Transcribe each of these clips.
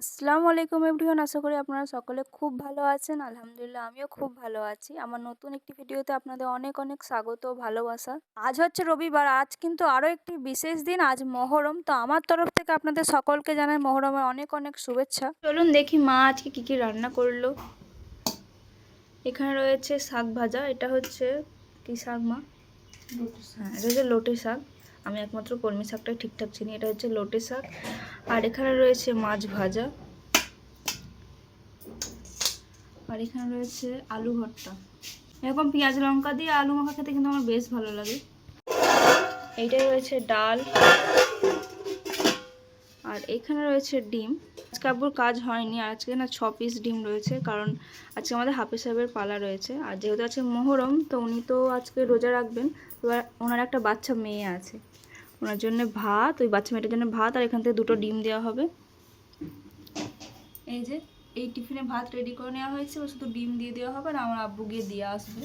আসসালামু আলাইকুম এভরিওয়ান। আশা করি আপনারা সকলে খুব ভালো আছেন। আলহামদুলিল্লাহ আমিও খুব ভালো আছি। আমার নতুন একটি ভিডিওতে আপনাদের অনেক অনেক স্বাগত ভালোবাসা। আজ হচ্ছে রবিবার আজ কিন্তু আরও একটি বিশেষ দিন আজ মহরম। তো আমার তরফ থেকে আপনাদের সকলকে জানাই মহরমের অনেক অনেক শুভেচ্ছা। চলুন দেখি মা আজকে কী কী রান্না করল। এখানে রয়েছে শাক ভাজা এটা হচ্ছে কি শাক মা? হ্যাঁ এটা হচ্ছে লোটে শাক। আমি একমাত্র কলমি শাকটাই ঠিকঠাক চিনি, এটা হচ্ছে লোটে শাক। আর এখানে রয়েছে মাছ ভাজা। আর এখানে রয়েছে আলু ভর্তা। এরকম পেঁয়াজ লঙ্কা দিয়ে আলু মাখা খেতে কিন্তু আমার বেশ ভালো লাগে। এইটাই রয়েছে ডাল। আর এখানে রয়েছে ডিম। আজকে আব্বুর কাজ হয়নি। আর আজকে না ছ পিস ডিম রয়েছে, কারণ আজকে আমাদের হাফিজ সাহেবের পালা রয়েছে। আর যেহেতু আছে মোহরম, তো উনি তো আজকে রোজা রাখবেন। এবার ওনার একটা বাচ্চা মেয়ে আছে। ওনার জন্য ভাত, ওই বাচ্চা মেয়েটার জন্য ভাত, আর এখান থেকে দুটো ডিম দেওয়া হবে। এই যে, এই টিফিনে ভাত রেডি করে নেওয়া হয়েছে। ও শুধু ডিম দিয়ে দেওয়া হবে, আর আমার আব্বু গিয়ে দিয়ে আসবে।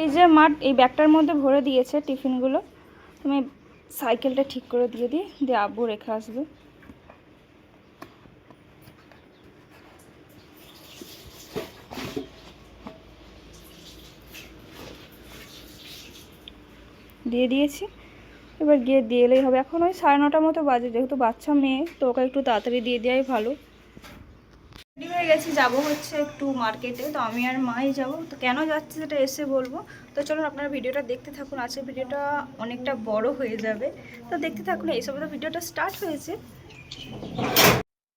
এই যে মাঠ, এই ব্যাগটার মধ্যে ভরে দিয়েছে টিফিনগুলো। তুমি সাইকেলটা ঠিক করে দিয়ে দিই, দিয়ে আব্বু রেখে আসবে। দিয়ে দিয়েছি। এবার গিয়ে দিয়ে এলেই হবে। এখন ওই সাড়ে নটার মতো বাজে, যেহেতু বাচ্চা মেয়ে, তো ওকে একটু তাড়াতাড়ি দিয়ে দেওয়াই ভালো। রেডি হয়ে গেছি, যাব হচ্ছে একটু মার্কেটে তো আমি আর মাই যাব। তো কেন যাচ্ছি সেটা এসে বলব। তো চলুন আপনারা ভিডিওটা দেখতে থাকুন। আজকে ভিডিওটা অনেকটা বড় হয়ে যাবে। তো দেখতে থাকুন এইসব তো ভিডিওটা স্টার্ট হয়েছে।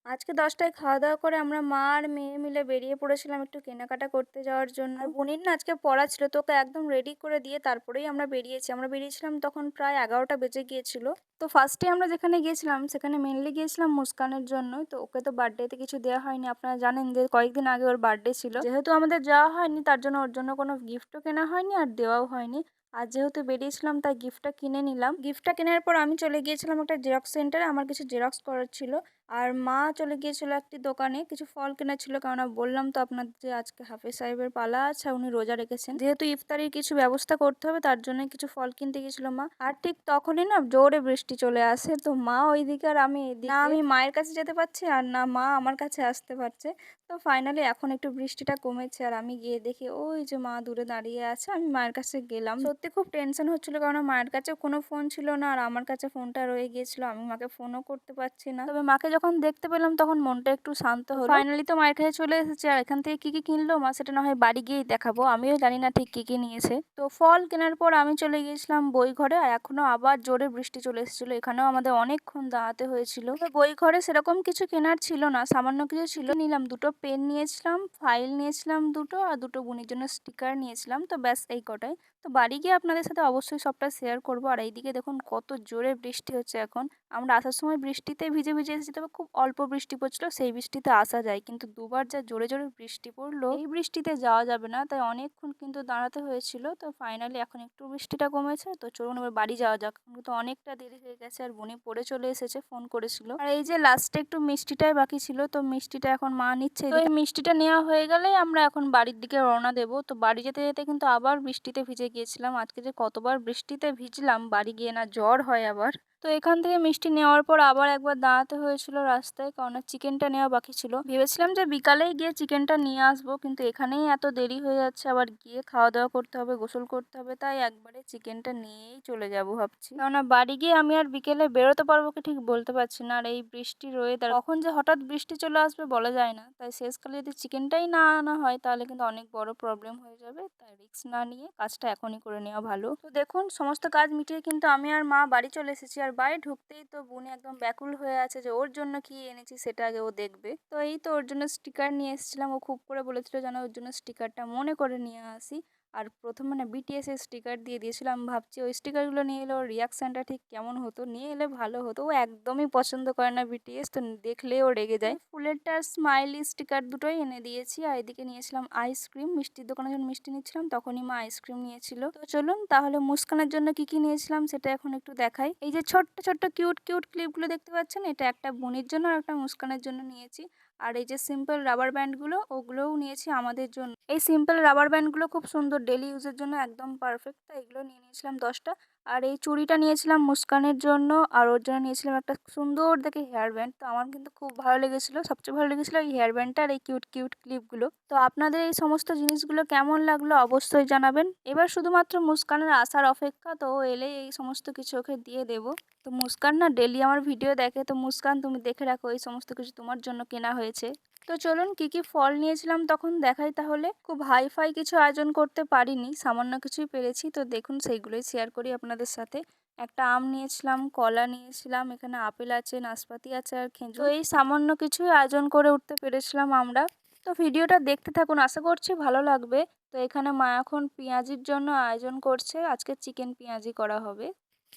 আজকে দশটায় খাওয়া দাওয়া করে আমরা মা আর মেয়ে মিলে বেরিয়ে পড়েছিলাম একটু কেনাকাটা করতে যাওয়ার জন্য। বোনের না আজকে পড়া ছিল, তো ওকে একদম রেডি করে দিয়ে তারপরেই আমরা বেরিয়েছি। আমরা বেরিয়েছিলাম তখন প্রায় এগারোটা বেজে গিয়েছিল। তো ফার্স্টে আমরা যেখানে গিয়েছিলাম, সেখানে মেনলি গিয়েছিলাম মুস্কানের জন্য তো ওকে তো বার্থডেতে কিছু দেওয়া হয়নি। আপনারা জানেন যে কয়েকদিন আগে ওর বার্থডে ছিল। যেহেতু আমাদের যাওয়া হয়নি, তার জন্য ওর জন্য কোনো গিফটও কেনা হয়নি আর দেওয়াও হয়নি। আর যেহেতু বেরিয়েছিলাম, তাই গিফটটা কিনে নিলাম। গিফটটা কেনার পর আমি চলে গিয়েছিলাম একটা জেরক্স সেন্টারে আমার কিছু জেরক্স করার ছিল। আর মা চলে গিয়েছিল একটি দোকানে, কিছু ফল কেনা ছিল কেননা বললাম তো আপনাদের যে আজকে হাফিজ সাহেবের পালা আছে, উনি রোজা রেখেছেন। যেহেতু ইফতারির কিছু ব্যবস্থা করতে হবে, তার জন্য কিছু ফল কিনতে গিয়েছিল মা। আর ঠিক তখনই না জোরে বৃষ্টি চলে আসে, তো মা ওইদিকে আর আমি না, আমি মায়ের কাছে যেতে পারছি আর না মা আমার কাছে আসতে পারছে। তো ফাইনালি এখন একটু বৃষ্টিটা কমেছে আর আমি গিয়ে দেখি, ওই যে মা দূরে দাঁড়িয়ে আছে, আমি মায়ের কাছে গেলাম। সত্যি খুব টেনশন হচ্ছিল কারণ মায়ের কাছে কোনো ফোন ছিল না আর আমার কাছে ফোনটা রয়ে গিয়েছিল, আমি মাকে ফোনও করতে পারছি না। তবে মাকে যখন দেখতে পেলাম তখন মনটা একটু শান্ত হলো। ফাইনালি তো মায়ের কাছে চলে এসেছে আর এখান থেকে কি কি কিনলো? মা সেটা না হয় বাড়ি গিয়েই দেখাবো। আমিও জানি না ঠিক কি কি নিয়েছে। তো ফল কেনার পর আমি চলে গিয়েছিলাম বই ঘরে আর এখনও আবার জোরে বৃষ্টি চলে এসেছিল। এখানেও আমাদের অনেকক্ষণ দাঁড়াতে হয়েছিল। বই ঘরে সেরকম কিছু কেনার ছিল না। সামান্য কিছু ছিল। নিলাম দুটো পেন নিয়েছিলাম, ফাইল নিয়েছিলাম দুটো আর দুটো বোনের জন্য স্টিকার নিয়েছিলাম। তো ব্যাস এই কটাই। তো বাড়ি গিয়ে আপনাদের সাথে অবশ্যই সবটা শেয়ার করব। আর এইদিকে দেখুন কত জোরে বৃষ্টি হচ্ছে এখন। আমরা আসার সময় বৃষ্টিতে ভিজে ভিজে এসেছি তবে খুব অল্প বৃষ্টি পড়ছিল সেই বৃষ্টিতে আসা যায়। কিন্তু দুবার যা জোরে জোরে বৃষ্টি পড়ল এই বৃষ্টিতে যাওয়া যাবে না। তাই অনেকক্ষণ কিন্তু দাঁড়াতে হয়েছিল। তো ফাইনালি এখন একটু বৃষ্টিটা কমেছে। তো চলুন এবার বাড়ি যাওয়া যাক। কিন্তু অনেকটা দেরি হয়ে গেছে আর বোনে পড়ে চলে এসেছে ফোন করেছিল। আর এই যে লাস্টে একটু মিষ্টিটাই বাকি ছিল তো মিষ্টিটা এখন মা নিচ্ছে তো এই মিষ্টিটা নেওয়া হয়ে গেলেই আমরা এখন বাড়ির দিকে রওনা দেবো। তো বাড়ি যেতে যেতে কিন্তু আবার বৃষ্টিতে ভিজে গিয়েছিলাম। আজকে যে কতবার বৃষ্টিতে ভিজলাম বাড়ি গিয়ে না জ্বর হয় আবার। তো এখান থেকে মিষ্টি নেওয়ার পর আবার একবার দাঁড়াতে হয়েছিল রাস্তায়, কারণ চিকেনটা নেওয়া বাকি ছিল। ভেবেছিলাম যে বিকালেই গিয়ে চিকেনটা নিয়ে আসব, কিন্তু এখানেই এত দেরি হয়ে যাচ্ছে, আবার গিয়ে খাওয়া দাওয়া করতে হবে, গোসল করতে হবে, তাই একবারে চিকেনটা নিয়েই চলে যাব ভাবছি। কেননা বাড়ি গিয়ে আমি আর বিকেলে বেরোতে পারব কি ঠিক বলতে পারছি না, আর এই বৃষ্টি রয়ে তার কখন যে হঠাৎ বৃষ্টি চলে আসবে বলা যায় না, তাই শেষকালে যদি চিকেনটাই না আনা হয়, তাহলে কিন্তু অনেক বড় প্রবলেম হয়ে যাবে, তাই রিস্ক না নিয়ে কাজটা এখনই করে নেওয়া ভালো। তো দেখুন, সমস্ত কাজ মিটিয়ে কিন্তু আমি আর মা বাড়ি চলে এসেছি আর বাড়ি ঢুকতেই তো বুনে একদম ব্যাকুল হয়ে আছে যে ওর জন্য কি এনেছি সেটা আগে ও দেখবে। তো এই তো ওর জন্য স্টিকার নিয়ে এসেছিলাম। ও খুব করে বলেছিল যেন ওর জন্য স্টিকারটা মনে করে নিয়ে আসি। আর প্রথম মানে বিটিএস স্টিকার দিয়ে দিয়েছিলাম ভাবছি ওই স্টিকারগুলো নিয়ে এলে রিয়াকশানটা ঠিক কেমন হতো? নিয়ে এলে ভালো হতো। ও একদমই পছন্দ করে না বিটিএস তো দেখলেও রেগে যায়। ফুলেরটার স্মাইলি স্টিকার দুটোই এনে দিয়েছি আর এদিকে নিয়েছিলাম আইসক্রিম মিষ্টির দোকানে যখন মিষ্টি নিচ্ছিলাম, তখনই মা আইসক্রিম নিয়েছিল। তো চলুন, তাহলে মুস্কানের জন্য কি কি নিয়েছিলাম সেটা এখন একটু দেখাই। এই যে ছোট্ট ছোট্ট কিউট কিউট ক্লিপগুলো দেখতে পাচ্ছেন, এটা একটা বোনের জন্য আর একটা মুস্কানের জন্য নিয়েছি। আর এই যে সিম্পল রাবার ব্যান্ডগুলো ওগুলোও নিয়েছি আমাদের জন্য। এই সিম্পল রাবার ব্যান্ডগুলো খুব সুন্দর ডেলি ইউজের জন্য একদম পারফেক্ট তাই এগুলো নিয়ে নিয়েছিলাম দশটা। আর এই চুড়িটা নিয়েছিলাম মুস্কানের জন্য, আর ওর জন্য নিয়েছিলাম একটা সুন্দর দেখে হেয়ার ব্যান্ড তো আমার কিন্তু খুব ভালো লেগেছিলো, সবচেয়ে ভালো লেগেছিলো এই হেয়ার ব্যান্ডটা আর এই কিউট কিউট ক্লিপগুলো তো আপনাদের এই সমস্ত জিনিসগুলো কেমন লাগল অবশ্যই জানাবেন। এবার শুধুমাত্র মুস্কানের আসার অপেক্ষা, তো এলেই এই সমস্ত কিছু ওকে দিয়ে দেবো। তো মুস্কান না ডেলি আমার ভিডিও দেখে, তো মুস্কান তুমি দেখে রাখো এই সমস্ত কিছু তোমার জন্য কেনা হয়েছে। তো চলুন কি কি ফল নিয়েছিলাম তখন দেখাই তাহলে। খুব হাই ফাই কিছু আয়োজন করতে পারিনি, সামান্য কিছুই পেরেছি। তো দেখুন সেইগুলোই শেয়ার করি আপনাদের সাথে। একটা আম নিয়েছিলাম, কলা নিয়েছিলাম, এখানে আপেল আছে, নাশপাতি আছে আর খেজুর। তো এই সামান্য কিছুই আয়োজন করে উঠতে পেরেছিলাম আমরা। তো ভিডিওটা দেখতে থাকুন, আশা করছি ভালো লাগবে। তো এখানে মা এখন পেঁয়াজির জন্য আয়োজন করছে, আজকে চিকেন পেঁয়াজি করা হবে।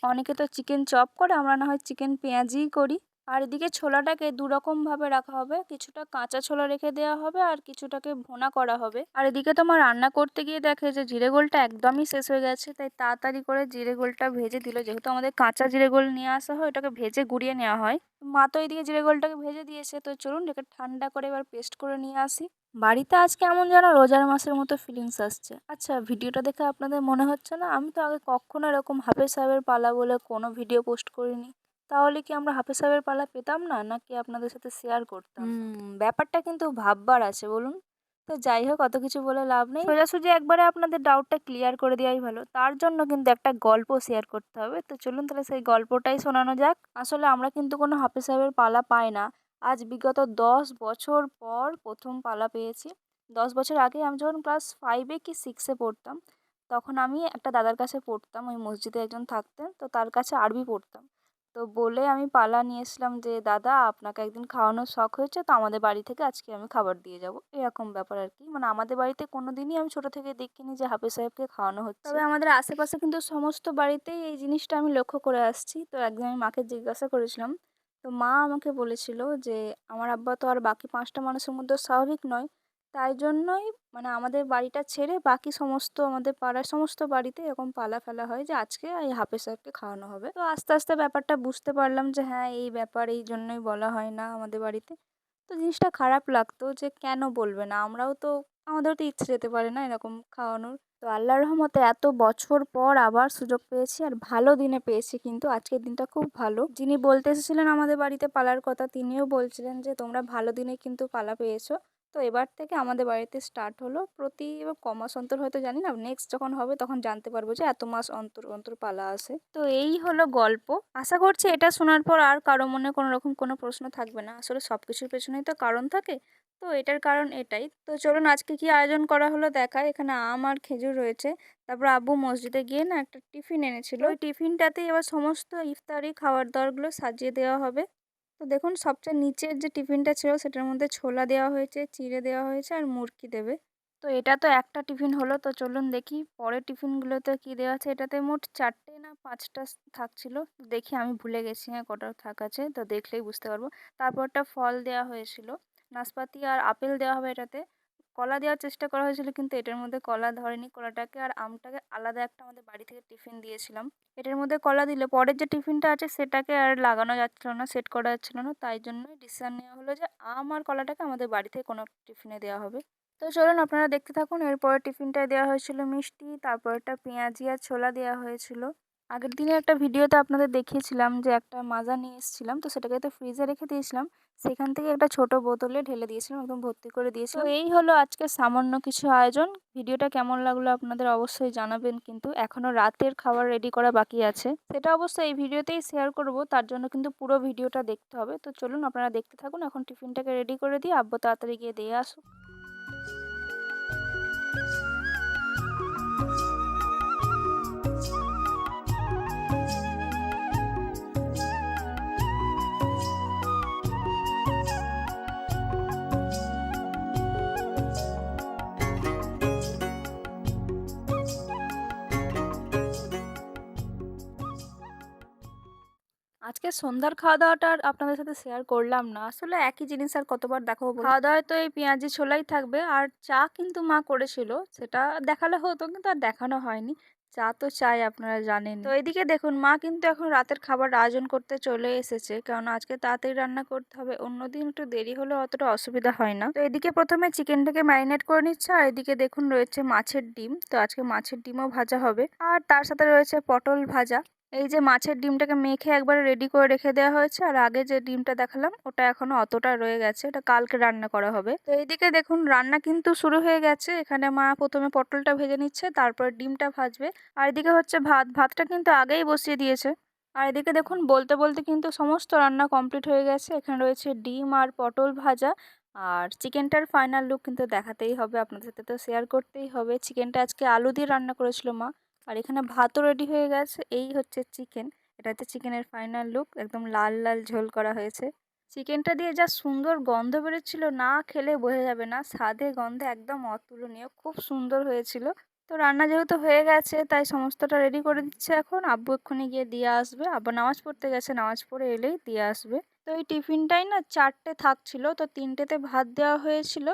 অনেকে তো চিকেন চপ করে, আমরা না হয় চিকেন পেঁয়াজিই করি। আর এদিকে ছোলাটাকে দুরকমভাবে রাখা হবে। কিছুটা কাঁচা ছোলা রেখে দেওয়া হবে আর কিছুটাকে ভোনা করা হবে। আর এদিকে তো আমার রান্না করতে গিয়ে দেখে যে জিরে গোলটা একদমই শেষ হয়ে গেছে, তাই তাড়াতাড়ি করে জিরে গোলটা ভেজে দিল। যেহেতু আমাদের কাঁচা জিরে গোল নিয়ে আসা হয়, ওটাকে ভেজে গুঁড়িয়ে নেওয়া হয়। মা তো এদিকে জিরে গোলটাকে ভেজে দিয়েছে, তো চলুন এটাকে ঠান্ডা করে এবার পেস্ট করে নিয়ে আসি। বাড়িতে আজকে এমন যেন রোজার মাসের মতো ফিলিংস আসছে। আচ্ছা ভিডিওটা দেখে আপনাদের মনে হচ্ছে না? আমি তো আগে কখনো এরকম হাফেজ সাহেবের পালা বলে কোনো ভিডিও পোস্ট করিনি। তাহলে কি আমরা হাফেজ সাহেবের পালা পেতাম না? নাকি আপনাদের সাথে শেয়ার করতাম? ব্যাপারটা কিন্তু ভাববার আছে বলুন। তো যাই হোক অত কিছু বলে লাভ নেই। সোজাসুজি একবারে আপনাদের ডাউটটা ক্লিয়ার করে দেওয়াই ভালো। তার জন্য কিন্তু একটা গল্প শেয়ার করতে হবে। তো চলুন তাহলে সেই গল্পটাই শোনানো যাক। আসলে আমরা কিন্তু কোনো হাফেজ সাহেবের পালা পাই না। আজ বিগত দশ বছর পর প্রথম পালা পেয়েছি। দশ বছর আগে আমি যখন ক্লাস ফাইভে কি সিক্সে পড়তাম তখন আমি একটা দাদার কাছে পড়তাম ওই মসজিদে একজন থাকতেন। তো তার কাছে আরবি পড়তাম। তো বলে আমি পালা নিয়ে এসলাম যে, দাদা, আপনাকে একদিন খাওয়ানোর শখ হয়েছে, তো আমাদের বাড়ি থেকে আজকে আমি খাবার দিয়ে যাব। এরকম ব্যাপার আর কি। মানে আমাদের বাড়িতে কোনো দিনই আমি ছোটো থেকে দেখিনি যে, হাফেজ সাহেবকে খাওয়ানো হচ্ছে। তবে আমাদের আশেপাশে কিন্তু সমস্ত বাড়িতেই এই জিনিসটা আমি লক্ষ্য করে আসছি। তো একদিন আমি মাকে জিজ্ঞাসা করেছিলাম। তো মা আমাকে বলেছিল যে, আমার আব্বা তো আর বাকি পাঁচটা মানুষের মধ্যে স্বাভাবিক নয়। তাই জন্যই মানে আমাদের বাড়িটা ছেড়ে বাকি সমস্ত আমাদের পাড়ার সমস্ত বাড়িতে এরকম পালা ফেলা হয় যে আজকে এই হাফেজ স্যারকে খাওয়ানো হবে। তো আস্তে আস্তে ব্যাপারটা বুঝতে পারলাম যে হ্যাঁ এই ব্যাপার এই জন্যই বলা হয় না আমাদের বাড়িতে। তো জিনিসটা খারাপ লাগতো যে কেন বলবে না? আমরাও তো, আমাদেরও তো ইচ্ছে যেতে পারে না এরকম খাওয়ানোর। তো আল্লাহর রহমতে এত বছর পর আবার সুযোগ পেয়েছি আর ভালো দিনে পেয়েছি কিন্তু আজকের দিনটা খুব ভালো। যিনি বলতে এসেছিলেন আমাদের বাড়িতে পালার কথা তিনিও বলছিলেন যে তোমরা ভালো দিনে কিন্তু পালা পেয়েছ। তো এবার থেকে আমাদের বাড়িতে স্টার্ট হলো। প্রতি এবার ক মাস অন্তর হয়তো জানি না নেক্সট যখন হবে তখন জানতে পারব যে এত মাস অন্তর অন্তর পালা আসে তো এই হলো গল্প। আশা করছি এটা শোনার পর আর কারও মনে কোনো রকম কোনো প্রশ্ন থাকবে না। আসলে সব কিছুর পেছনেই তো কারণ থাকে। তো এটার কারণ এটাই। তো চলুন আজকে কি আয়োজন করা হলো দেখায় এখানে আম আর খেজুর রয়েছে। তারপর আব্বু মসজিদে গিয়ে না একটা টিফিন এনেছিল। ওই টিফিনটাতেই এবার সমস্ত ইফতারি খাবার দাবারগুলো সাজিয়ে দেওয়া হবে। তো দেখুন, সবচেয়ে নিচের যে টিফিনটা ছিল সেটার মধ্যে ছোলা দেওয়া হয়েছে, চিড়ে দেওয়া হয়েছে আর মুরকি দেবে। তো এটা তো একটা টিফিন হলো। তো চলুন দেখি পরের টিফিনগুলোতে কী দেওয়া আছে। এটাতে মোট চারটে না পাঁচটা থাকছিল। দেখি আমি ভুলে গেছি হ্যাঁ কটা থাক আছে। তো দেখলেই বুঝতে পারব। তারপরটা ফল দেওয়া হয়েছিল। নাশপাতি আর আপেল দেওয়া হবে এটাতে। কলা দেওয়ার চেষ্টা করা হয়েছিল, কিন্তু এটার মধ্যে কলা ধরেনি। কলাটাকে আর আমটাকে আলাদা একটা আমাদের বাড়ি থেকে টিফিন দিয়েছিলাম। এটার মধ্যে কলা দিলে পরের যে টিফিনটা আছে, সেটাকে আর লাগানো যাচ্ছিল না, সেট করা যাচ্ছিল না। তাই জন্যই ডিসিশান নেওয়া হলো যে, আম আর কলাটাকে আমাদের বাড়ি থেকে কোনো টিফিনে দেওয়া হবে। তো চলুন আপনারা দেখতে থাকুন এরপরের টিফিনটায় দেওয়া হয়েছিল মিষ্টি তারপর একটা পেঁয়াজি আর ছোলা দেওয়া হয়েছিল। আগের দিনে একটা ভিডিওতে আপনাদের দেখিয়েছিলাম যে একটা মাজা নিয়ে এসেছিলাম। তো সেটাকে তো ফ্রিজে রেখে দিয়েছিলাম। সেখান থেকে একটা ছোট বোতলে ঢেলে দিয়েছিলাম, একদম ভর্তি করে দিয়েছিলাম। এই হলো আজকে সামান্য কিছু আয়োজন। ভিডিওটা কেমন লাগল আপনাদের অবশ্যই জানাবেন, কিন্তু এখনও রাতের খাবার রেডি করা বাকি আছে। সেটা অবশ্যই এই ভিডিওতেই শেয়ার করব, তার জন্য কিন্তু পুরো ভিডিওটা দেখতে হবে। তো চলুন, আপনারা দেখতে থাকুন। এখন টিফিনটাকে রেডি করে দিই। আব্বু তাড়াতাড়ি গিয়ে দিয়ে আসুক। আজকে সন্ধ্যার খাওয়া দাওয়াটা আর আপনাদের সাথে শেয়ার করলাম না। আসলে একই জিনিস আর কতবার বলুন? খাওয়া দাওয়ায় তো এই পেঁয়াজি ছোলাই থাকবে। আর চা কিন্তু মা করেছিল। সেটা দেখালে হতো কিন্তু আর দেখানো হয়নি। চা তো চাই, আপনারা জানেন। তো এইদিকে দেখুন, মা কিন্তু এখন রাতের খাবার আয়োজন করতে চলে এসেছে। কারণ আজকে তাড়াতাড়ি রান্না করতে হবে। অন্যদিন একটু দেরি হলে অতটা অসুবিধা হয় না। তো এদিকে প্রথমে চিকেনটাকে ম্যারিনেট করে নিচ্ছে। আর এদিকে দেখুন, রয়েছে মাছের ডিম। তো আজকে মাছের ডিমও ভাজা হবে। আর তার সাথে রয়েছে পটল ভাজা। এই যে মাছের ডিমটাকে মেখে একবারে রেডি করে রেখে দেওয়া হয়েছে, আর আগে যে ডিমটা দেখালাম, ওটা এখনও অতটা রয়ে গেছে, এটা কালকে রান্না করা হবে। তো এইদিকে দেখুন, রান্না কিন্তু শুরু হয়ে গেছে। এখানে মা প্রথমে পটলটা ভেজে নিচ্ছে, তারপর ডিমটা ভাজবে। আর এদিকে হচ্ছে ভাত, ভাতটা কিন্তু আগেই বসিয়ে দিয়েছে। আর এদিকে দেখুন, বলতে বলতে কিন্তু সমস্ত রান্না কমপ্লিট হয়ে গেছে। এখানে রয়েছে ডিম আর পটল ভাজা, আর চিকেনটার ফাইনাল লুক কিন্তু দেখাতেই হবে। আপনাদের সাথে তো শেয়ার করতেই হবে। চিকেনটা আজকে আলু দিয়ে রান্না করেছিল মা। আর এখানে ভাতও রেডি হয়ে গেছে। এই হচ্ছে চিকেন এটা হচ্ছে চিকেনের ফাইনাল লুক একদম লাল লাল ঝোল করা হয়েছে। চিকেনটা দিয়ে যা সুন্দর গন্ধ বেরোচ্ছিল, না খেলে বোঝা যাবে না, স্বাদে গন্ধে একদম অতুলনীয়, খুব সুন্দর হয়েছিল। তো রান্না যেহেতু হয়ে গেছে, তাই সমস্তটা রেডি করে দিচ্ছে এখন। আব্বু এক্ষুনি গিয়ে দিয়ে আসবে। আব্বু নামাজ পড়তে গেছে, নামাজ পড়ে এলেই দিয়ে আসবে। তো এই টিফিনটাই না চারটে থাকছিল, তো তিনটেতে ভাত দেওয়া হয়েছিল।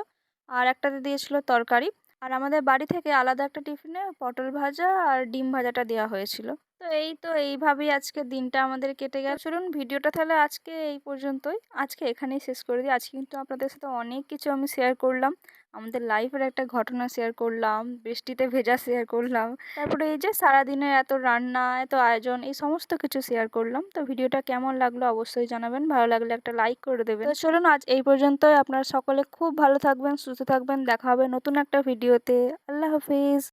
আর একটাতে দিয়েছিল তরকারি। আর আমাদের বাড়ি থেকে আলাদা একটা টিফিনে পটল ভাজা আর ডিম ভাজাটা দেওয়া হয়েছিল। তো এই তো এইভাবেই আজকে দিনটা আমাদের কেটে গেল। চলুন ভিডিওটা তাহলে আজকে এই পর্যন্তই। আজকে এখানেই শেষ করে দিই। আজকে কিন্তু আপনাদের সাথে অনেক কিছু আমি শেয়ার করলাম। আমাদের লাইফের একটা ঘটনা শেয়ার করলাম, বৃষ্টিতে ভেজা শেয়ার করলাম, তারপরে এই যে সারাদিনের এত রান্না, এত আয়োজন, এই সমস্ত কিছু শেয়ার করলাম। তো ভিডিওটা কেমন লাগল অবশ্যই জানাবেন। ভালো লাগলে একটা লাইক করে দেবেন। তো চলুন আজ এই পর্যন্তই। আপনারা সকলে খুব ভালো থাকবেন, সুস্থ থাকবেন। দেখা হবে নতুন একটা ভিডিওতে আল্লাহ হাফিজ।